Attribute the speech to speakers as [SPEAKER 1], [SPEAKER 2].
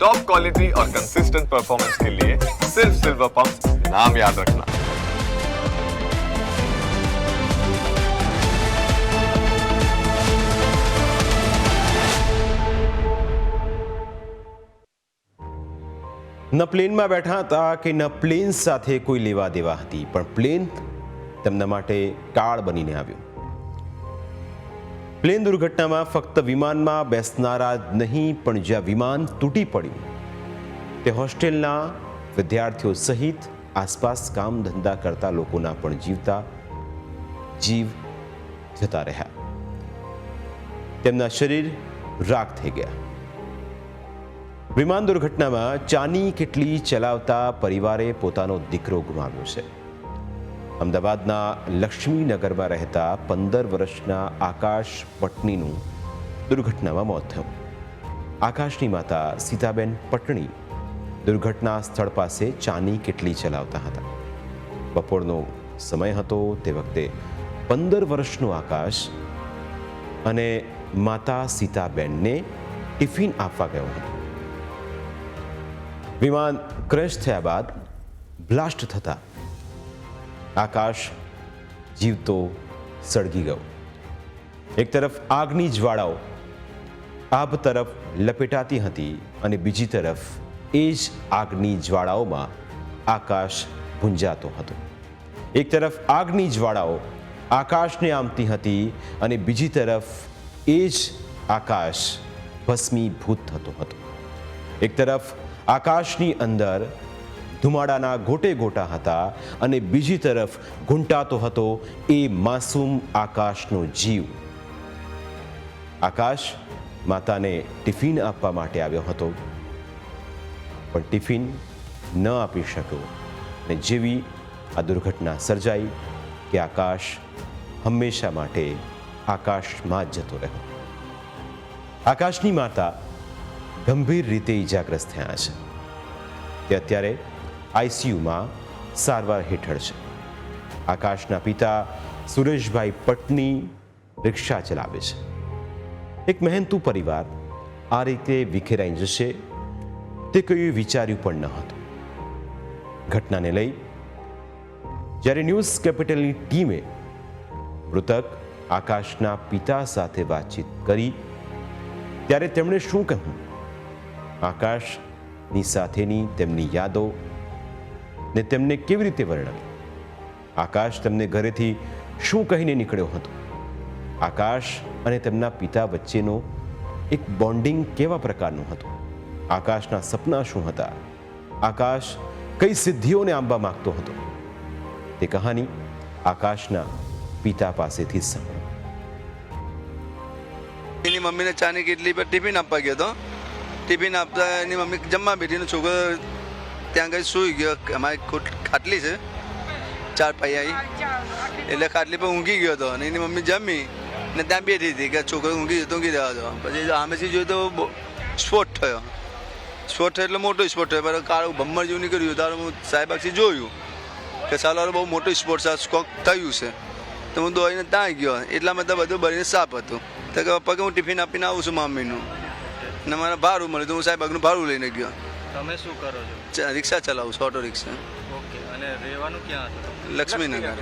[SPEAKER 1] Top quality और consistent performance के लिए सिर्फ सिल्वर पंप नाम याद रखना
[SPEAKER 2] ન પ્લેનમાં બેઠા હતા કે ન પ્લેન સાથે કોઈ લેવા દેવા હતી પણ પ્લેન તેમના માટે કાળ બનીને આવ્યું પ્લેન દુર્ઘટનામાં ફક્ત વિમાનમાં બેસનારા જ નહીં, પણ જ્યાં વિમાન તૂટી પડ્યું, તે હોસ્ટેલના વિદ્યાર્થીઓ સહિત આસપાસ કામ ધંધા કરતા લોકોના પણ જીવતા જીવ જતા રહ્યા. તેમના શરીર રાખ થઈ ગયા. વિમાન દુર્ઘટનામાં ચાની કેટલી ચલાવતા પરિવારે પોતાનો દીકરો ગુમાવ્યો છે. અમદાવાદના લક્ષ્મીનગરમાં રહેતા પંદર વર્ષના આકાશ પટણીનું દુર્ઘટનામાં મોત થયું. આકાશની માતા સીતાબેન પટણી દુર્ઘટના સ્થળ પાસે ચાની કેટલી ચલાવતા હતા. બપોરનો સમય હતો તે વખતે પંદર વર્ષનું આકાશ અને માતા સીતાબેનને ટિફિન આપવા ગયો હતો. વિમાન ક્રેશ થયા બાદ બ્લાસ્ટ થતા આકાશ જીવતો સળગી ગયો. એક તરફ આગની જ્વાળાઓ આભ તરફ લપેટાતી હતી અને બીજી તરફ એ જ આગની જ્વાળાઓમાં આકાશ ભૂંજાતો હતો. એક તરફ આગની જ્વાળાઓ આકાશને આમતી હતી અને બીજી તરફ એ જ આકાશ ભસ્મીભૂત થતો હતો. એક તરફ આકાશની અંદર ધુમાડાના ગોટે ગોટા હતા અને બીજી તરફ ઘૂંટાતો હતો એ માસૂમ આકાશનો જીવ. આકાશ માતાને ટિફિન આપવા માટે આવ્યો હતો. પણ ટિફિન ન આપી શક્યો અને જેવી આ દુર્ઘટના સર્જાઈ કે આકાશ હંમેશા માટે આકાશમાં જ જતો રહ્યો. આકાશની માતા ગંભીર રીતે ઈજાગ્રસ્ત થયા છે. તે અત્યારે આઈસીયુમાં સારવાર હેઠળ છે. આકાશના પિતા સુરેશભાઈ પટની રિક્ષા ચલાવે છે. એક મહેનતુ પરિવાર આ રીતે વિખેરાઈ જશે, તે કયું વિચાર્યું પણ ન હતું. ઘટનાને લઈ જ્યારે ન્યૂઝ કેપિટલની ટીમે મૃતક આકાશના પિતા સાથે વાતચીત કરી, ત્યારે તેમણે શું કહ્યું? આકાશની સાથેની તેમની યાદો ને તેમને કેવી રીતે વર્ણવી આકાશ તેમને ઘરેથી શું કહીને નીકળ્યો હતો? આકાશ અને તેમના પિતા વચ્ચેનો એક બોન્ડિંગ કેવા પ્રકારનું હતું? આકાશના સપના શું હતા? આકાશ કઈ સિદ્ધિઓને આંબવા માંગતો હતો? તે કહાની આકાશના પિતા પાસેથી સાંભળો.
[SPEAKER 3] એની મમ્મીને ચાની કેટલી પર ટિફિન આપવા ગયો હતો. ટિફિન આપતા એની મમ્મી જમવા બેઠીને છોકરો ત્યાં આગળ સૂઈ ગયો. અમારી ખોટ ખાટલી છે. ચાર પૈયાઈ એટલે ખાટલી પર ઊંઘી ગયો હતો. અને એની મમ્મી જમી ને ત્યાં બેઠી હતી કે છોકરો ઊંઘી જતો ઊંઘી રહ્યો હતો પછી આમેથી જોયું તો સ્ફોટ થયો. સ્ફોટ થયો એટલે મોટો સ્ફોટ થયો. પણ કાળું ભમ્મર જેવું નીકળ્યું. તારું હું સાહેબ આખી જોયું કે સાલો બહુ મોટો સ્પોટ છે. સ્કોક થયું છે. તો હું દોડીને ત્યાં ગયો. એટલામાં તો બધું ભરીને સાફ હતું. તો કે પપ્પા કે હું ટિફિન આપીને આવું છું મમ્મીનું. ને મારે ભાડું મળ્યું. તો હું સાહેબ ભાડું લઈને ગયો.
[SPEAKER 4] તમે શું કરો છો?
[SPEAKER 3] રિક્ષા ચલાવું છું ઓટો રિક્ષા.
[SPEAKER 4] ઓકે અને રહેવાનું ક્યાં હતું?
[SPEAKER 3] લક્ષ્મીનગર.